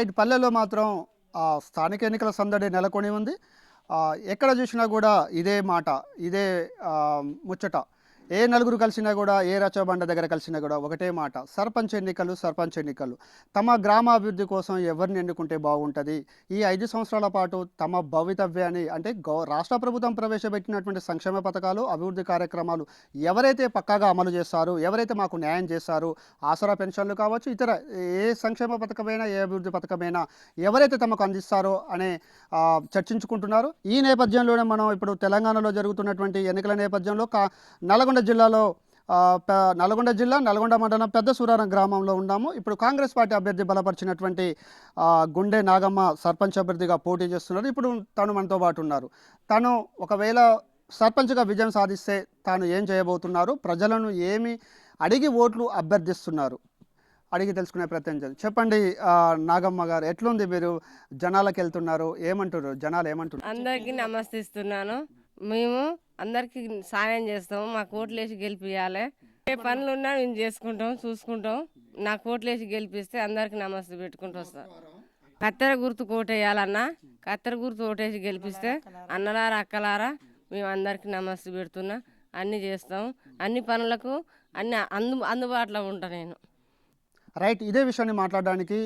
బయట పల్లెల్లో మాత్రం ఆ, స్థానిక ఎన్నికల సందడి నెలకొని ఉంది. ఎక్కడ చూసినా కూడా ఇదే మాట ఇదే ముచ్చట. ఏ నలుగురు కలిసినా కూడా ఏ రచబండ దగ్గర కలిసినా కూడా ఒకటే మాట. సర్పంచ్ ఎన్నికలు సర్పంచ్ ఎన్నికలు. తమ గ్రామాభివృద్ధి కోసం ఎవరిని ఎన్నుకుంటే బాగుంటుంది? ఈ ఐదు సంవత్సరాల పాటు తమ భవితవ్యాన్ని అంటే గౌ రాష్ట్ర ప్రభుత్వం ప్రవేశపెట్టినటువంటి సంక్షేమ పథకాలు అభివృద్ధి కార్యక్రమాలు ఎవరైతే పక్కాగా అమలు చేస్తారో ఎవరైతే మాకు న్యాయం చేస్తారో ఆసరా పెన్షన్లు కావచ్చు ఇతర ఏ సంక్షేమ పథకమైనా ఏ అభివృద్ధి పథకమైనా ఎవరైతే తమకు అందిస్తారో అనే చర్చించుకుంటున్నారు. ఈ నేపథ్యంలోనే మనం ఇప్పుడు తెలంగాణలో జరుగుతున్నటువంటి ఎన్నికల నేపథ్యంలో కా నల్గొండ జిల్లాలో నల్గొండ జిల్లా నల్గొండ మండలం పెద్ద సూరారం గ్రామంలో ఉన్నాము. ఇప్పుడు కాంగ్రెస్ పార్టీ అభ్యర్థి బలపరిచినటువంటి గుండె నాగమ్మ సర్పంచ్ అభ్యర్థిగా పోటీ చేస్తున్నారు. ఇప్పుడు తను మనతో పాటు ఉన్నారు. తను ఒకవేళ సర్పంచ్గా విజయం సాధిస్తే తాను ఏం చేయబోతున్నారు? ప్రజలను ఏమి అడిగి ఓట్లు అభ్యర్థిస్తున్నారు? అడిగి తెలుసుకునే ప్రయత్నం చెప్పండి నాగమ్మ గారు ఎట్లుంది మీరు జనాలకు వెళ్తున్నారు ఏమంటున్నారు? జనాలు ఏమంటున్నారు? అందరికీ నమస్తిస్తున్నాను. మేము అందరికీ సాయం చేస్తాము మా కోట్లేసి గెలిపియాలి ఏ పనులు ఉన్నా మేము చేసుకుంటాం చూసుకుంటాం. నా కోట్లేసి గెలిపిస్తే అందరికి నమస్తే పెట్టుకుంటూ వస్తాం. కత్తెర గుర్తు కోటేయాలన్నా కత్తెర గుర్తు ఓటేసి గెలిపిస్తే అన్నలారా అక్కలారా మేము అందరికి నమస్తే పెడుతున్నా. అన్నీ చేస్తాం. అన్ని పనులకు అన్ని అందు అందుబాటులో ఉంటా నేను. రైట్ ఇదే విషయాన్ని మాట్లాడడానికి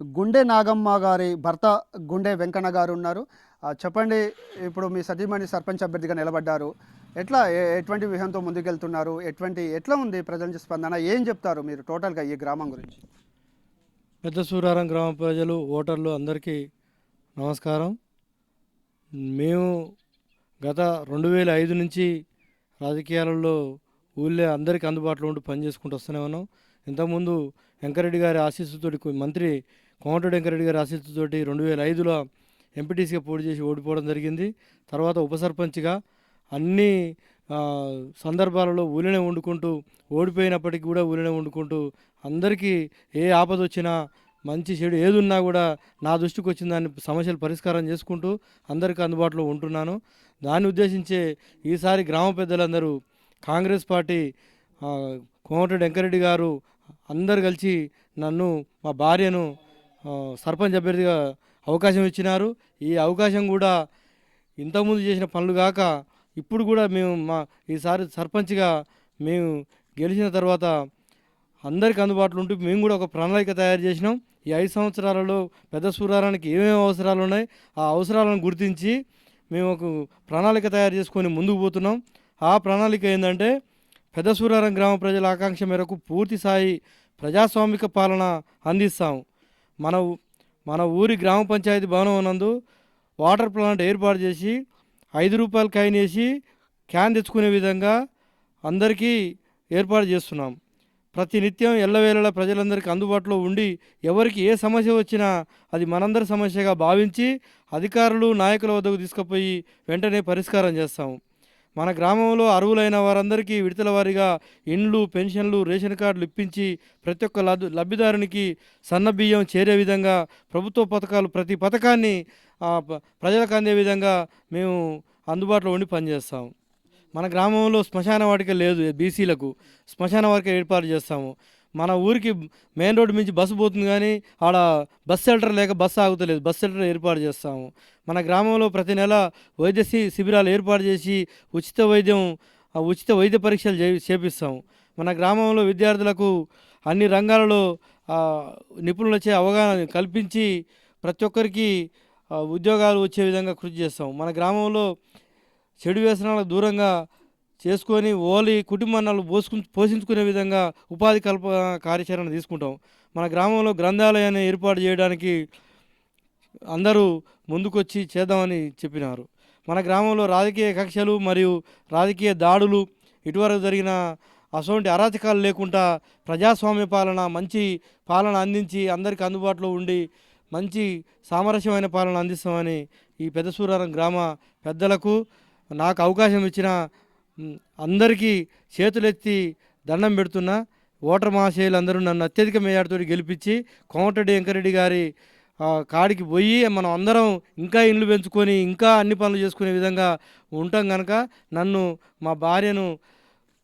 గుండె నాగమ్మ గారి భర్త గుండె వెంకన్న గారు ఉన్నారు. చెప్పండి ఇప్పుడు మీ సతీమణి సర్పంచ్ అభ్యర్థిగా నిలబడ్డారు. ఎట్లా ఎటువంటి వ్యూహంతో ముందుకెళ్తున్నారు? ఎటువంటి ఎట్లా ఉంది ప్రజల నుంచి స్పందన? ఏం చెప్తారు మీరు టోటల్గా ఈ గ్రామం గురించి? పెద్ద సూరారం గ్రామ ప్రజలు ఓటర్లు అందరికీ నమస్కారం. మేము గత రెండు వేల ఐదు నుంచి రాజకీయాలలో ఊళ్ళో అందరికీ అందుబాటులో ఉండి పనిచేసుకుంటూ వస్తూనే ఉన్నాం. ఇంతకుముందు వెంకరెడ్డి గారి ఆశీస్సుతోటి మంత్రి కోమటిరెడ్డి వెంకరెడ్డి గారి ఆశీస్సుతోటి రెండు వేల ఐదులో ఎంపీటీసీగా పోటీ చేసి ఓడిపోవడం జరిగింది. తర్వాత ఉప సర్పంచ్గా అన్ని సందర్భాలలో ఊళ్ళనే వండుకుంటూ ఓడిపోయినప్పటికీ కూడా ఊళ్ళనే వండుకుంటూ అందరికీ ఏ ఆపద వచ్చినా మంచి చెడు ఏది ఉన్నా కూడా నా దృష్టికి వచ్చిన దాన్ని సమస్యలు పరిష్కారం చేసుకుంటూ అందరికీ అందుబాటులో ఉంటున్నాను. దాన్ని ఉద్దేశించే ఈసారి గ్రామ పెద్దలందరూ కాంగ్రెస్ పార్టీ కోమటిరెడ్డి వెంకరెడ్డి గారు అందరు కలిసి నన్ను మా భార్యను సర్పంచ్ అభ్యర్థిగా అవకాశం ఇచ్చినారు. ఈ అవకాశం కూడా ఇంతకుముందు చేసిన పనులు కాక ఇప్పుడు కూడా మేము మా ఈసారి సర్పంచ్గా మేము గెలిచిన తర్వాత అందరికి అందుబాటులో ఉంటూ మేము కూడా ఒక ప్రణాళిక తయారు చేసినాం. ఈ ఐదు సంవత్సరాలలో పెద్ద సూరారానికి ఏమేమి అవసరాలు ఉన్నాయి ఆ అవసరాలను గుర్తించి మేము ఒక ప్రణాళిక తయారు చేసుకొని ముందుకు పోతున్నాం. ఆ ప్రణాళిక ఏంటంటే పెద్ద సూరారం గ్రామ ప్రజల ఆకాంక్ష మేరకు పూర్తి స్థాయి ప్రజాస్వామిక పాలన అందిస్తాం మన మన ఊరి గ్రామ పంచాయతీ భవనం నందు వాటర్ ప్లాంట్ ఏర్పాటు చేసి ఐదు రూపాయలు కాయిన్ వేసి క్యాన్ తెచ్చుకునే విధంగా అందరికీ ఏర్పాటు చేస్తున్నాం. ప్రతి నిత్యం ఎల్లవేళలా ప్రజలందరికీ అందుబాటులో ఉండి ఎవరికి ఏ సమస్య వచ్చినా అది మనందరి సమస్యగా భావించి అధికారులు నాయకుల వద్దకు తీసుకుపోయి వెంటనే పరిష్కారం చేస్తాము. మన గ్రామంలో అర్హులైన వారందరికీ విడతల వారీగా ఇండ్లు పెన్షన్లు రేషన్ కార్డులు ఇప్పించి ప్రతి ఒక్క లబ్ధి లబ్ధిదారునికి సన్న బియ్యం చేరే విధంగా ప్రభుత్వ పథకాలు ప్రతి పథకాన్ని ప్రజలకు అందే విధంగా మేము అందుబాటులో ఉండి పనిచేస్తాం మన గ్రామంలో శ్మశాన వాటిక లేదు బీసీలకు. శ్మశాన వాటిక ఏర్పాటు చేస్తాము. మన ఊరికి మెయిన్ రోడ్డు నుంచి బస్సు పోతుంది కానీ ఆడ బస్ షెల్టర్ లేక బస్సు ఆగుతలేదు. బస్ షెల్టర్ ఏర్పాటు చేస్తాము. మన గ్రామంలో ప్రతి నెల వైద్య శిబిరాలు ఏర్పాటు చేసి ఉచిత వైద్యం ఉచిత వైద్య పరీక్షలు చే చేపిస్తాము. మన గ్రామంలో విద్యార్థులకు అన్ని రంగాలలో నిపుణులచే అవగాహన కల్పించి ప్రతి ఒక్కరికి ఉద్యోగాలు వచ్చే విధంగా కృషి చేస్తాం మన గ్రామంలో చెడు వ్యసనాలకు దూరంగా చేసుకొని ఓలి కుటుంబాలను పోసుకు పోషించుకునే విధంగా ఉపాధి కల్ప కార్యాచరణ తీసుకుంటాం. మన గ్రామంలో గ్రంథాలయాన్ని ఏర్పాటు చేయడానికి అందరూ ముందుకొచ్చి చేద్దామని చెప్పినారు. మన గ్రామంలో రాజకీయ కక్షలు మరియు రాజకీయ దాడులు ఇటువరకు జరిగిన అటువంటి అరాచకాలు లేకుండా ప్రజాస్వామ్య పాలన మంచి పాలన అందించి అందరికీ అందుబాటులో ఉండి మంచి సామరస్యమైన పాలన అందిస్తామని ఈ పెద్ద సూరారం గ్రామ పెద్దలకు నాకు అవకాశం ఇచ్చిన అందరికీ చేతులెత్తి దండం పెడుతున్నా ఓటర్ మహాశయులు అందరూ నన్ను అత్యధిక మేయాడుతో గెలిపించి కోమటిరెడ్డి వెంకరెడ్డి గారి కాడికి పోయి మనం అందరం ఇంకా ఇండ్లు పెంచుకొని ఇంకా అన్ని పనులు చేసుకునే విధంగా ఉంటాం కనుక నన్ను మా భార్యను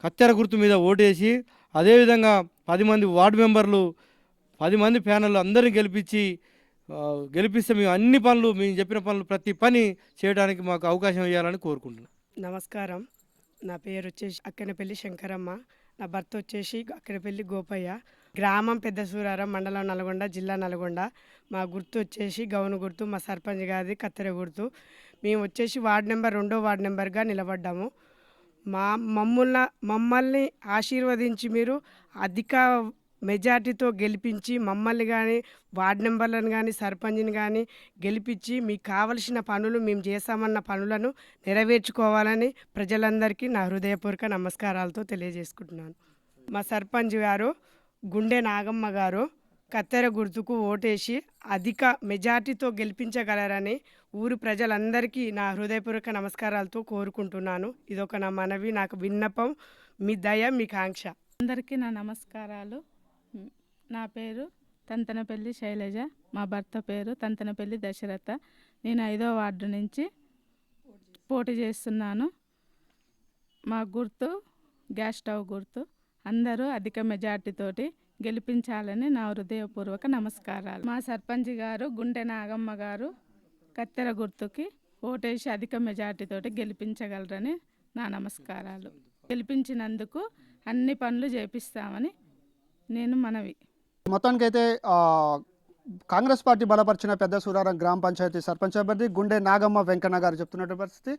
కత్తెర గుర్తు మీద ఓటేసి అదేవిధంగా పది మంది వార్డు మెంబర్లు పది మంది ప్యానల్ అందరిని గెలిపించి గెలిపిస్తే మేము అన్ని పనులు మేము చెప్పిన పనులు ప్రతి పని చేయడానికి మాకు అవకాశం ఇవ్వాలని కోరుకుంటున్నాం. నమస్కారం. నా పేరు వచ్చేసి అక్కనపల్లి శంకరమ్మ. నా భర్త వచ్చేసి అక్కనపల్లి గోపయ్య. గ్రామం పెద్ద సూరారం మండలం నల్గొండ జిల్లా నల్గొండ. మా గుర్తు వచ్చేసి గౌను గుర్తు మా సర్పంచ్ గారిది కత్తెర గుర్తు. మేము వచ్చేసి వార్డు నెంబర్ రెండో వార్డు నెంబర్గా నిలబడ్డాము. మా మమ్మల్ని మమ్మల్ని ఆశీర్వదించి మీరు అధిక మెజార్టీతో గెలిపించి మమ్మల్ని కానీ వార్డు మెంబర్లను కానీ సర్పంచ్ని కానీ గెలిపించి మీకు కావలసిన పనులు మేము చేశామన్న పనులను నెరవేర్చుకోవాలని ప్రజలందరికీ నా హృదయపూర్వక నమస్కారాలతో తెలియజేసుకుంటున్నాను. మా సర్పంచ్ గారు గుండె నాగమ్మ గారు కత్తెర గుర్తుకు ఓటేసి అధిక మెజార్టీతో గెలిపించగలరని ఊరు ప్రజలందరికీ నా హృదయపూర్వక నమస్కారాలతో కోరుకుంటున్నాను. ఇదొక నా మనవి నాకు విన్నపం మీ దయ మీ కాంక్ష. అందరికీ నా నమస్కారాలు. నా పేరు తంతనపల్లి శైలజ. మా భర్త పేరు తంతనపల్లి దశరథ. నేను ఐదో వార్డు నుంచి పోటీ చేస్తున్నాను. మా గుర్తు గ్యాస్ స్టవ్ గుర్తు. అందరూ అధిక మెజార్టీతోటి గెలిపించాలని నా హృదయపూర్వక నమస్కారాలు. మా సర్పంచ్ గారు గుండె నాగమ్మ గారు కత్తెర గుర్తుకి ఓటేసి అధిక మెజార్టీతోటి గెలిపించగలరని నా నమస్కారాలు. గెలిపించినందుకు అన్ని పనులు చేపిస్తామని నేను మనవి. మొత్తానికైతే కాంగ్రెస్ పార్టీ బలపరిచిన పెద్ద సూరారం గ్రామ పంచాయతీ సర్పంచ్ అభ్యర్థి గుండె నాగమ్మ వెంకన్న గారు చెప్తున్నటువంటి పరిస్థితి.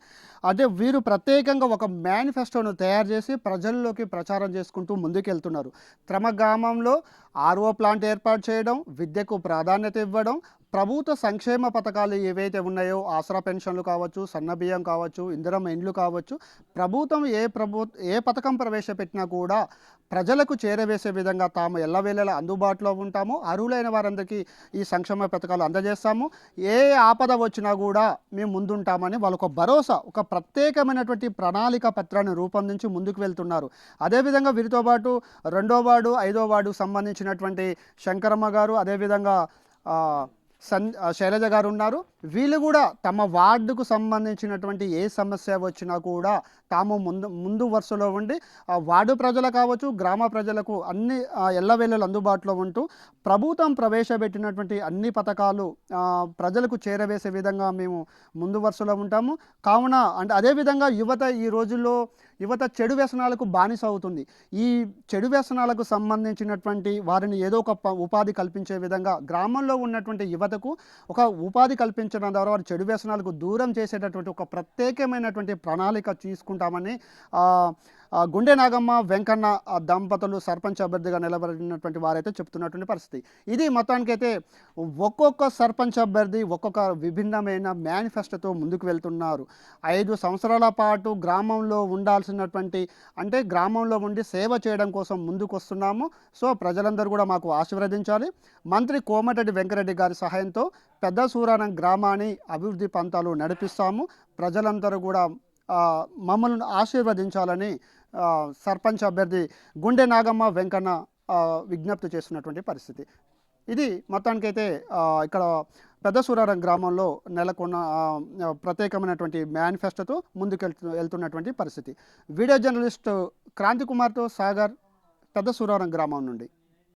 అదే వీరు ప్రత్యేకంగా ఒక మేనిఫెస్టోను తయారు చేసి ప్రజల్లోకి ప్రచారం చేసుకుంటూ ముందుకెళ్తున్నారు. తమ గ్రామంలో ఆర్ఓ ప్లాంట్ ఏర్పాటు చేయడం విద్యకు ప్రాధాన్యత ఇవ్వడం ప్రభుత్వ సంక్షేమ పథకాలు ఏవైతే ఉన్నాయో ఆసరా పెన్షన్లు కావచ్చు సన్నబియ్యం కావచ్చు ఇందిరం ఇండ్లు కావచ్చు ప్రభుత్వం ఏ ప్రభు ఏ పథకం ప్రవేశపెట్టినా కూడా ప్రజలకు చేరవేసే విధంగా తాము ఎల్లవేళలా అందుబాటులో ఉంటాము. అర్హులైన వారందరికీ ఈ సంక్షేమ పథకాలు అందజేస్తాము. ఏ ఆపద వచ్చినా కూడా మేము ముందుంటామని వాళ్ళు ఒక భరోసా ఒక ప్రత్యేకమైనటువంటి ప్రణాళిక పత్రాన్ని రూపొందించి ముందుకు వెళ్తున్నారు. అదేవిధంగా వీరితో పాటు రెండో వార్డు ఐదో వార్డుకు వచ్చినటువంటి శంకరమ్మ గారు అదేవిధంగా ఆ, సన్ శైలజ గారు ఉన్నారు. వీళ్ళు కూడా తమ వార్డుకు సంబంధించినటువంటి ఏ సమస్య వచ్చినా కూడా తాము ముందు ముందు వరుసలో ఉండి ఆ వార్డు ప్రజలు కావచ్చు గ్రామ ప్రజలకు అన్ని ఎల్లవేళలు అందుబాటులో ఉంటూ ప్రభుత్వం ప్రవేశపెట్టినటువంటి అన్ని పథకాలు ప్రజలకు చేరవేసే విధంగా మేము ముందు వరుసలో ఉంటాము. కావున అంటే అదేవిధంగా యువత ఈ రోజుల్లో యువత చెడు వ్యసనాలకు బానిస అవుతుంది. ఈ చెడు వ్యసనాలకు సంబంధించినటువంటి వారిని ఏదో ఒక ఉపాధి కల్పించే విధంగా గ్రామంలో ఉన్నటువంటి యువతకు ఒక ఉపాధి కల్పించడం ద్వారా వారి చెడు వ్యసనాలకు దూరం చేసేటటువంటి ఒక ప్రత్యేకమైనటువంటి ప్రణాళిక తీసుకుంటామని గుండె నాగమ్మ వెంకన్న దంపతులు సర్పంచ్ అభ్యర్థిగా నిలబడినటువంటి వారైతే చెప్తున్నటువంటి పరిస్థితి. ఇది మొత్తానికైతే ఒక్కొక్క సర్పంచ్ అభ్యర్థి ఒక్కొక్క విభిన్నమైన మేనిఫెస్టోతో ముందుకు వెళ్తున్నారు. ఐదు సంవత్సరాల పాటు గ్రామంలో ఉండాల్సినటువంటి అంటే గ్రామంలో ఉండి సేవ చేయడం కోసం ముందుకు వస్తున్నాము. సో ప్రజలందరూ కూడా మాకు ఆశీర్వదించాలి. మంత్రి కోమటిరెడ్డి వెంకరెడ్డి గారి సహాయంతో పెద్ద సూరానం గ్రామాన్ని అభివృద్ధి పంతాలు నడిపిస్తాము. ప్రజలందరూ కూడా మమ్మల్ని ఆశీర్వదించాలని సర్పంచ్ అభ్యర్థి గుండె నాగమ్మ వెంకన్న విజ్ఞప్తి చేస్తున్నటువంటి పరిస్థితి. ఇది మొత్తానికైతే ఇక్కడ పెద్ద సూరారం గ్రామంలో నెలకొన్న ప్రత్యేకమైనటువంటి మేనిఫెస్టోతో ముందుకెళ్తు వెళ్తున్నటువంటి పరిస్థితి. వీడియో జర్నలిస్ట్ క్రాంతి కుమార్తో సాగర్ పెద్ద సూరారం గ్రామం నుండి.